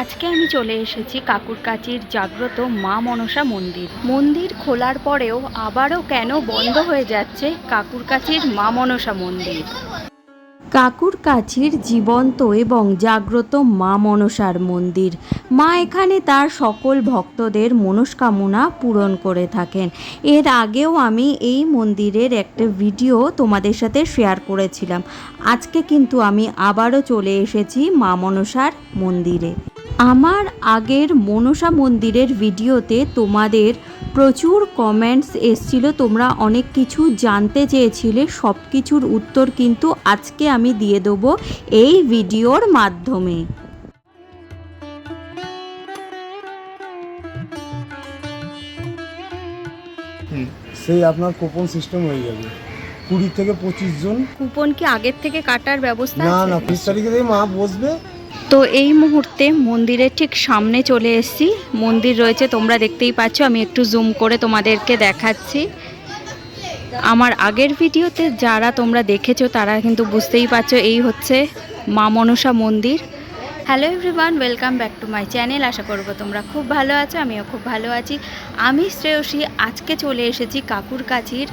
আজকে আমি চলে এসেছি কাকুরকাচির জাগ্রত মা মনসা মন্দির। মন্দির খোলার পরেও আবারও কেন বন্ধ হয়ে যাচ্ছে কাকুরকাচির মা মনসা মন্দির? কাকুর কাছির জীবন্ত এবং জাগ্রত মা মনসার মন্দির। মা এখানে তার সকল ভক্তদের মনস্কামনা পূরণ করে থাকেন। এর আগেও আমি এই মন্দিরের একটা ভিডিও তোমাদের সাথে শেয়ার করেছিলাম। আজকে কিন্তু আমি আবারও চলে এসেছি মা মনসার মন্দিরে। আমার আগের মনসা মন্দিরের ভিডিওতে তোমাদের প্রচুর কমেন্টস এসছিল তোমরা অনেক কিছু জানতে চেয়েছিলে সব কিছুর উত্তর কিন্তু আজকে আমি দিয়ে দেবো এই ভিডিওর মাধ্যমে। সেই আপনার কুপন সিস্টেম হয়ে যাবে। কুড়ি থেকে পঁচিশ জন। কুপন কি আগের থেকে কাটার ব্যবস্থা না না বিশ তারিখে থেকে মা বসবে। তো এই মুহূর্তে মন্দিরের ঠিক সামনে চলে এসেছি। মন্দির রয়েছে, তোমরা দেখতেই পাচ্ছ, আমি একটু জুম করে তোমাদেরকে দেখাচ্ছি। আমার আগের ভিডিওতে যারা তোমরা দেখেছ, তারা কিন্তু বুঝতেই পারছ, এই হচ্ছে মা মনসা মন্দির। Hello everyone welcome back to my channel আশা করব তোমরা খুব ভালো আছো, আমিও খুব ভালো আছি। আমি শ্রেয়সী, আজকে চলে এসেছি কাকুর কাছির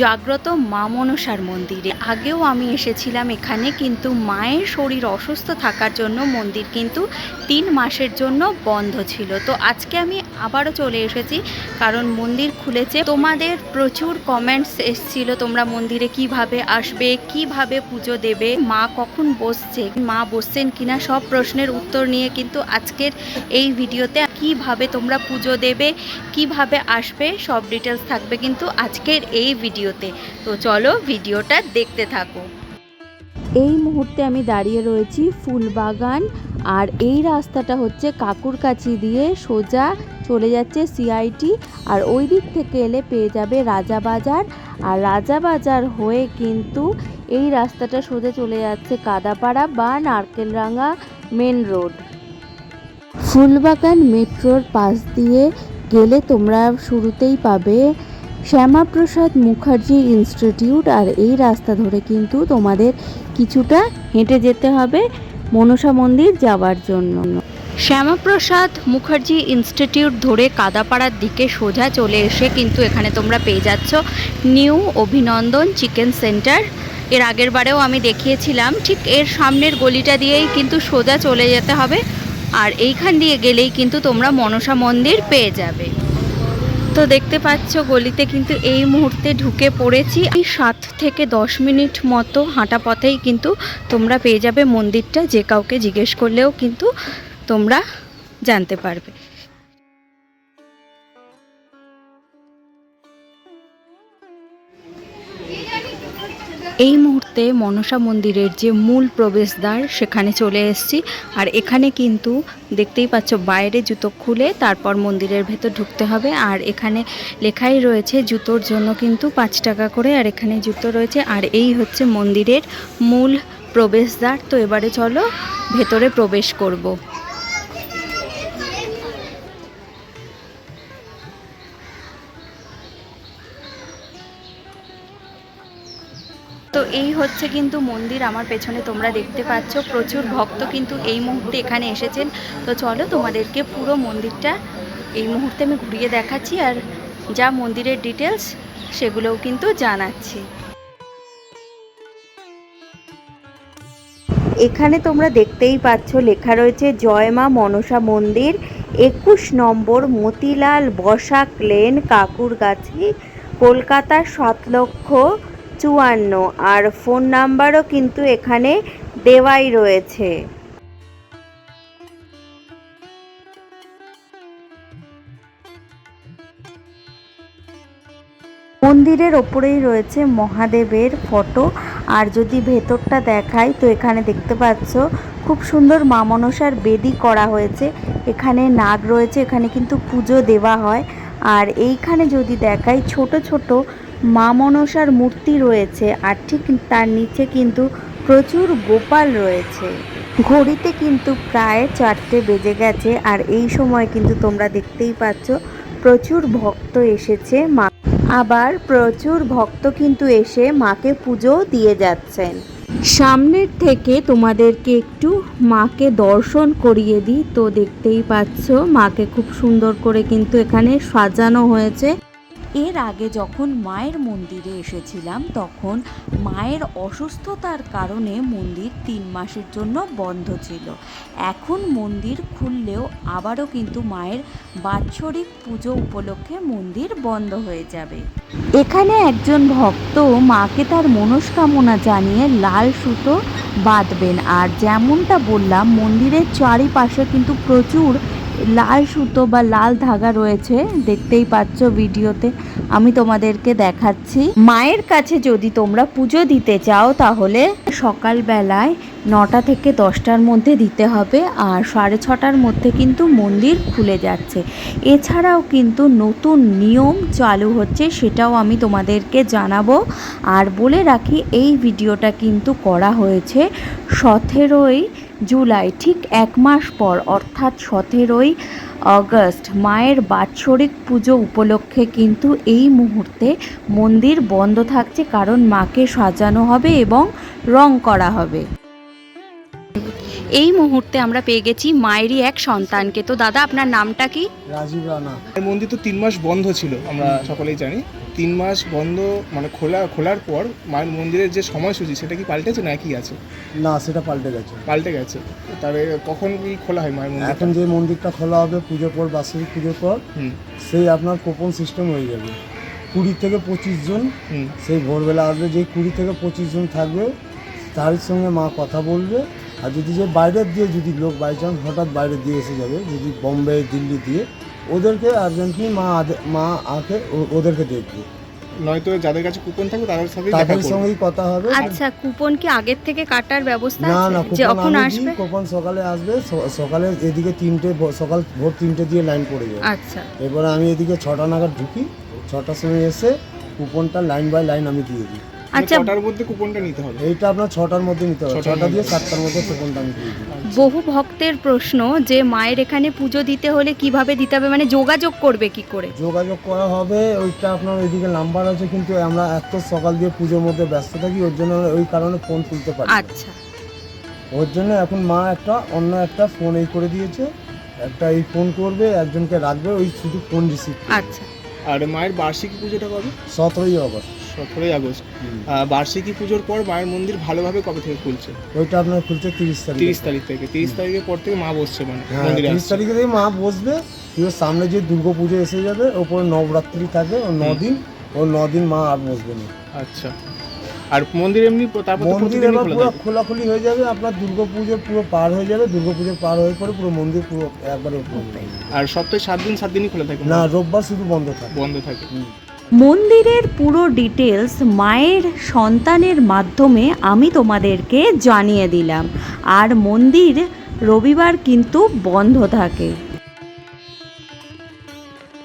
জাগ্রত মা মনসার মন্দিরে। আগেও আমি এসেছিলাম এখানে, কিন্তু মায়ের শরীর অসুস্থ থাকার জন্য মন্দির কিন্তু তিন মাসের জন্য বন্ধ ছিল। তো আজকে আমি আবারও চলে এসেছি, কারণ মন্দির খুলেছে। তোমাদের প্রচুর কমেন্টস এসছিল, তোমরা মন্দিরে কীভাবে আসবে, কীভাবে পুজো দেবে, মা কখন বসছে, মা বসছেন কিনা সব প্রশ্নের উত্তর নিয়ে কিন্তু আজকের এই ভিডিওতে কীভাবে তোমরা পুজো দেবে, কীভাবে আসবে, সব ডিটেলস থাকবে কিন্তু আজকের এই ভিডিওতে। তো চলো ভিডিওটা দেখতে থাকো। এই মুহূর্তে আমি দাঁড়িয়ে রয়েছি ফুলবাগান, আর এই রাস্তাটা হচ্ছে কাকুর কাছি দিয়ে সোজা চলে যাচ্ছে সিআইটি আর ওই দিক থেকে এলে পেয়ে যাবে রাজাবাজার আর রাজাবাজার হয়ে কিন্তু এই রাস্তাটা সোজা চলে যাচ্ছে কাদাপাড়া বা নারকেলরাঙ্গা মেন রোড। ফুলবাগান মেট্রোর পাশ দিয়ে গেলে তোমরা শুরুতেই পাবে শ্যামাপ্রসাদ মুখার্জি ইনস্টিটিউট আর এই রাস্তা ধরে কিন্তু তোমাদের কিছুটা হেঁটে যেতে হবে মনসা মন্দির যাওয়ার জন্য। শ্যামাপ্রসাদ মুখার্জি ইনস্টিটিউট ধরে কাদাপাড়ার দিকে সোজা চলে এসে কিন্তু এখানে তোমরা পেয়ে যাচ্ছ নিউ অভিনন্দন চিকেন সেন্টার। এর আগের বারেও আমি দেখিয়েছিলাম, ঠিক এর সামনের গলিটা দিয়েই কিন্তু সোজা চলে যেতে হবে। আর এইখান দিয়ে গেলেই কিন্তু তোমরা মনসা মন্দির পেয়ে যাবে। তো দেখতে পাচ্ছ, গলিতে কিন্তু এই মুহূর্তে ঢুকে পড়েছি। এই সাত থেকে দশ মিনিট মতো হাঁটা পথেই কিন্তু তোমরা পেয়ে যাবে মন্দিরটা। যে কাউকে জিজ্ঞেস করলেও কিন্তু তোমরা জানতে পারবে। এই মুহূর্তে মনসা মন্দিরের যে মূল প্রবেশদ্বার, সেখানে চলে এসেছি। আর এখানে কিন্তু দেখতেই পাচ্ছ, বাইরে জুতো খুলে তারপর মন্দিরের ভেতর ঢুকতে হবে। আর এখানে লেখাই রয়েছে, জুতোর জন্য কিন্তু পাঁচ টাকা করে, আর এখানে জুতো রয়েছে। আর এই হচ্ছে মন্দিরের মূল প্রবেশদ্বার। তো এবারে চলো, ভেতরে প্রবেশ করব। এই হচ্ছে কিন্তু মন্দির আমার পেছনে তোমরা দেখতে পাচ্ছ। প্রচুর ভক্ত কিন্তু এই মুহূর্তে এখানে এসেছেন। তো চলো তোমাদেরকে পুরো মন্দিরটা এই মুহূর্তে আমি ঘুরিয়ে দেখাচ্ছি আর যা মন্দিরের ডিটেলস সেগুলোও কিন্তু জানাচ্ছি। এখানে তোমরা দেখতেই পাচ্ছ লেখা রয়েছে, জয় মা মনসা মন্দির, একুশ নম্বর মতিলাল বসাক লেন কাকুরগাছি কলকাতা সাত লক্ষ চুয়ান্ন। আর ফোন নাম্বারও কিন্তু এখানে দেওয়াই রয়েছে। মন্দিরের ওপরেই রয়েছে মহাদেবের ফটো। আর যদি ভেতরটা দেখাই, তো এখানে দেখতে পাচ্ছ, খুব সুন্দর মা মনসার বেদি করা হয়েছে। এখানে নাগ রয়েছে, এখানে কিন্তু পুজো দেওয়া হয়। আর এইখানে যদি দেখাই, ছোট ছোট মা মনসার মূর্তি রয়েছে আর ঠিক তার নিচে কিন্তু প্রচুর গোপাল রয়েছে। ঘড়িতে কিন্তু প্রায় চারটে বেজে গেছে আর এই সময় কিন্তু তোমরা দেখতেই পাচ্ছ প্রচুর ভক্ত এসেছে মা আবার প্রচুর ভক্ত কিন্তু এসে মাকে পুজো দিয়ে যাচ্ছেন। সামনের থেকে তোমাদেরকে একটু মাকে দর্শন করিয়ে দিই। তো দেখতেই পাচ্ছ মাকে খুব সুন্দর করে কিন্তু এখানে সাজানো হয়েছে। এর আগে যখন মায়ের মন্দিরে এসেছিলাম, তখন মায়ের অসুস্থতার কারণে মন্দির তিন মাসের জন্য বন্ধ ছিল। এখন মন্দির খুললেও আবারও কিন্তু মায়ের বাৎসরিক পুজো উপলক্ষে মন্দির বন্ধ হয়ে যাবে। এখানে একজন ভক্ত মাকে তার মনস্কামনা জানিয়ে লাল সুতো বাঁধবেন। আর যেমনটা বললাম, মন্দিরের চারিপাশে কিন্তু প্রচুর লাল সুতো বা লাল ধাগা রয়েছে, দেখতেই পাচ্ছ ভিডিওতে। আমি তোমাদেরকে দেখাচ্ছি। মায়ের কাছে যদি তোমরা পুজো দিতে চাও, তাহলে সকালবেলায় নটা থেকে দশটার মধ্যে দিতে হবে, আর সাড়ে ছটার মধ্যে কিন্তু মন্দির খুলে যাচ্ছে। এছাড়াও কিন্তু নতুন নিয়ম চালু হচ্ছে, সেটাও আমি তোমাদেরকে জানাব। আর বলে রাখি, এই ভিডিওটা কিন্তু করা হয়েছে সতেরোই জুলাই, ঠিক এক মাস পর, অর্থাৎ সতেরোই অগস্ট মায়ের বাৎসরিক পুজো উপলক্ষে কিন্তু এই মুহূর্তে মন্দির বন্ধ থাকছে কারণ মাকে সাজানো হবে এবং রং করা হবে। এই মুহূর্তে আমরা পেয়ে গেছি মায়েরই এক সন্তানকে। তো দাদা আপনার নামটা কি? রাজীব রানা। এই মন্দির তো তিন মাস বন্ধ ছিল আমরা সকলেই জানি। তিন মাস বন্ধ মানে খোলা খোলার পর মায়ের মন্দিরের যে সময়সূচি সেটা কি পাল্টেছে না একই আছে? না সেটা পাল্টে গেছে। পাল্টে গেছে। তবে কখন কি খোলা হয় মায়ের মন্দির এখন যে মন্দিরটা খোলা হবে পুজোর পর বাৎসরিক পুজোর পর হুম। সেই আপনার কোপন সিস্টেম হয়ে যাবে। কুড়ি থেকে পঁচিশ জন হুম। সেই ভোরবেলা আসবে যে কুড়ি থেকে পঁচিশ জন থাকবে তার সঙ্গে মা কথা বলবে আর যদি যে বাইরের দিয়ে যদি লোক বাই চান্স হঠাৎ বাইরে দিয়ে এসে যাবে যদি বম্বে দিল্লি দিয়ে ওদেরকে আর্জেন্টলি মা মা আকে ওদেরকে দেখবে নয়তো যাদের কাছে কুপন থাকবে তাদের সাথে তাদের সঙ্গেই কথা হবে। আচ্ছা কুপন কি আগের থেকে কাটার ব্যবস্থা না না কুপন যখন আসবে? কুপন সকালে আসবে সকালে এদিকে তিনটে সকাল ভোর তিনটে দিয়ে লাইন পড়ে যায় আচ্ছা। এরপরে আমি এদিকে ছটা নাগাদ ঢুকি ছটার সময় এসে কুপনটা লাইন বাই লাইন আমি দিয়ে দিই। আচ্ছা। কটার মধ্যে কুপনটা নিতে হবে। এইটা আপনার ছটার মধ্যে নিতে হবে। ছটা দিয়ে সাতটার মধ্যে কুপনটা আমি দিয়ে দিই বহু ভক্তের প্রশ্ন যে মায়ের এখানে পুজো দিতে হলে কীভাবে দিতে হবে? মানে যোগাযোগ করবে কি করে? যোগাযোগ করা হবে ওইটা আপনার ওইদিকে নাম্বার আছে কিন্তু আমরা এত সকাল দিয়ে পুজোর মধ্যে ব্যস্ত থাকি ওর জন্য ওই কারণে ফোন তুলতে পারি না। আচ্ছা। ওর জন্য এখন মা একটা অন্য একটা ফোন এই করে দিয়েছে। একটা এই ফোন করবে একজনকে রাখবে ওই শুধু ফোন রিসিভ আচ্ছা। আর মায়ের বার্ষিকী পুজোটা কবে? সতেরোই আগস্ট। সতেরোই আগস্ট। বার্ষিকী পুজোর পর মায়ের মন্দির ভালোভাবে কবে থেকে খুলছে? ওইটা আপনার খুলছে তিরিশ তারিখ। তিরিশ তারিখ থেকে। তিরিশ তারিখের পর থেকে মা বসছে মানে হ্যাঁ তিরিশ তারিখে থেকে মা বসবে এবার সামনে যে দুর্গা পুজো এসে যাবে ওপরে নবরাত্রি থাকে ও নদিন দিন ও দিন মা আর বসবে না। আচ্ছা। আর মন্দির এমনি তারপর মন্দির এবার পুরো খোলাখুলি হয়ে যাবে আপনার দুর্গা পুজো পুরো পার হয়ে যাবে দুর্গা পুজো পার হয়ে পরে পুরো মন্দির পুরো একবারে। আর সপ্তাহে সাত দিন সাত দিনই খোলা থাকে না রোববার শুধু বন্ধ থাকে। বন্ধ থাকে। মন্দিরের পুরো ডিটেলস মায়ের সন্তানের মাধ্যমে আমি তোমাদেরকে জানিয়ে দিলাম। আর মন্দির রবিবার কিন্তু বন্ধ থাকে।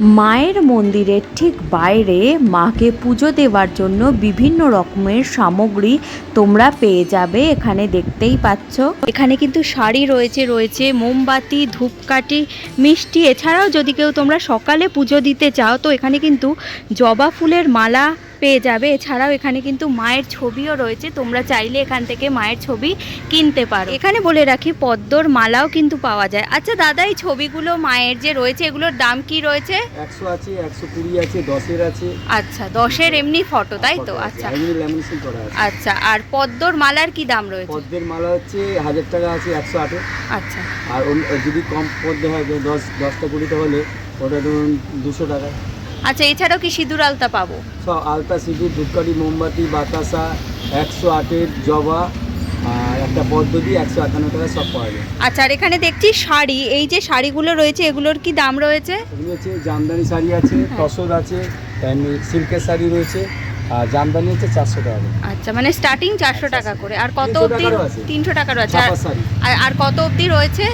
মায়ের মন্দিরের ঠিক বাইরে মাকে পুজো দেওয়ার জন্য বিভিন্ন রকমের সামগ্রী তোমরা পেয়ে যাবে, এখানে দেখতেই পাচ্ছ। এখানে কিন্তু শাড়ি রয়েছে রয়েছে মোমবাতি, ধূপকাঠি, মিষ্টি। এছাড়াও যদি কেউ তোমরা সকালে পুজো দিতে চাও, তো এখানে কিন্তু জবা ফুলের মালা পেয়ে যাবে। এছাড়াও এখানে কিন্তু মায়ের ছবিও রয়েছে। তোমরা চাইলে এখান থেকে মায়ের ছবি কিনতে পারো। এখানে বলে রাখি পদ্মর মালাও কিন্তু পাওয়া যায়। আচ্ছা দাদা এই ছবিগুলো মায়ের যে রয়েছে এগুলোর দাম কি রয়েছে? একশো আছে একশো কুড়ি আছে দশের আছে। আচ্ছা দশের এমনি ফটো তাই তো? আচ্ছা। আচ্ছা আর পদ্মর মালার কি দাম রয়েছে? পদ্মের মালা হচ্ছে হাজার টাকা আছে একশো আটে। আচ্ছা। আর যদি কম পদ্ম হয় দশ দশটা কুড়িটা হলে ওটা ধরুন দুশো টাকা। আচ্ছা এছাড়াও কি সিঁদুর আলতা পাবো? সব আলতা সিঁদুর ধূপকাঠি মোমবাতি বাতাসা একশো আটের জবা আর একটা দিয়ে একশো আটান্ন টাকা সব পাওয়া যায়। আচ্ছা আর এখানে দেখছি শাড়ি। এই যে শাড়িগুলো রয়েছে এগুলোর কি দাম রয়েছে? এগুলো হচ্ছে জামদানি শাড়ি আছে তসর আছে এমনি সিল্কের শাড়ি রয়েছে আর জামদানি হচ্ছে চারশো টাকা করে। আচ্ছা মানে স্টার্টিং চারশো টাকা করে। আর কত 300 অবধি তিনশো টাকারও আছে। আর কত অবধি রয়েছে?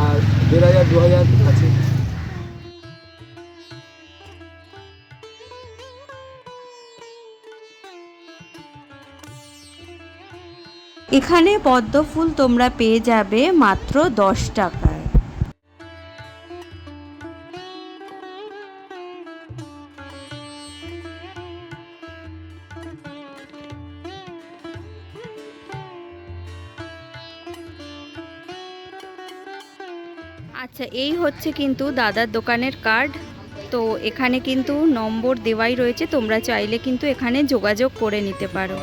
আর দেড় হাজার দু হাজার আছে। এখানে পদ্ম ফুল তোমরা পেয়ে যাবে মাত্র দশ টাকায়। আচ্ছা এই হচ্ছে কিন্তু দাদার দোকানের কার্ড। তো এখানে কিন্তু নম্বর দেওয়াই রয়েছে, তোমরা চাইলে কিন্তু এখানে যোগাযোগ করে নিতে পারো।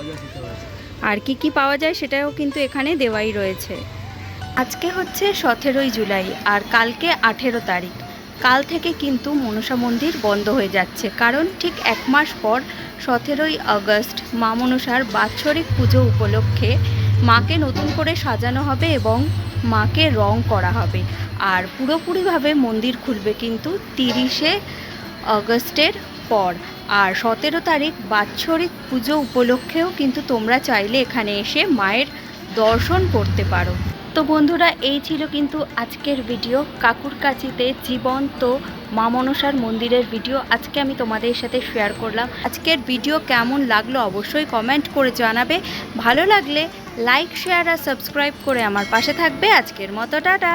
আর কি কি পাওয়া যায় সেটাও কিন্তু এখানে দেওয়াই রয়েছে। আজকে হচ্ছে সতেরোই জুলাই আর কালকে আঠেরো তারিখ। কাল থেকে কিন্তু মনসা মন্দির বন্ধ হয়ে যাচ্ছে। কারণ ঠিক এক মাস পর সতেরোই আগস্ট মা মনসার বাৎসরিক পুজো উপলক্ষে মাকে নতুন করে সাজানো হবে এবং মাকে রং করা হবে। আর পুরোপুরিভাবে মন্দির খুলবে কিন্তু তিরিশে আগস্টের পর। আর সতেরো তারিখ বাৎসরিক পুজো উপলক্ষেও কিন্তু তোমরা চাইলে এখানে এসে মায়ের দর্শন করতে পারো। তো বন্ধুরা, এই ছিল কিন্তু আজকের ভিডিও। কাকুর কাছিতে জীবন্ত মা মনসার মন্দিরের ভিডিও আজকে আমি তোমাদের সাথে শেয়ার করলাম। আজকের ভিডিও কেমন লাগল অবশ্যই কমেন্ট করে জানাবে। ভালো লাগলে লাইক শেয়ার আর সাবস্ক্রাইব করে আমার পাশে থাকবে। আজকের মতো, টাটা!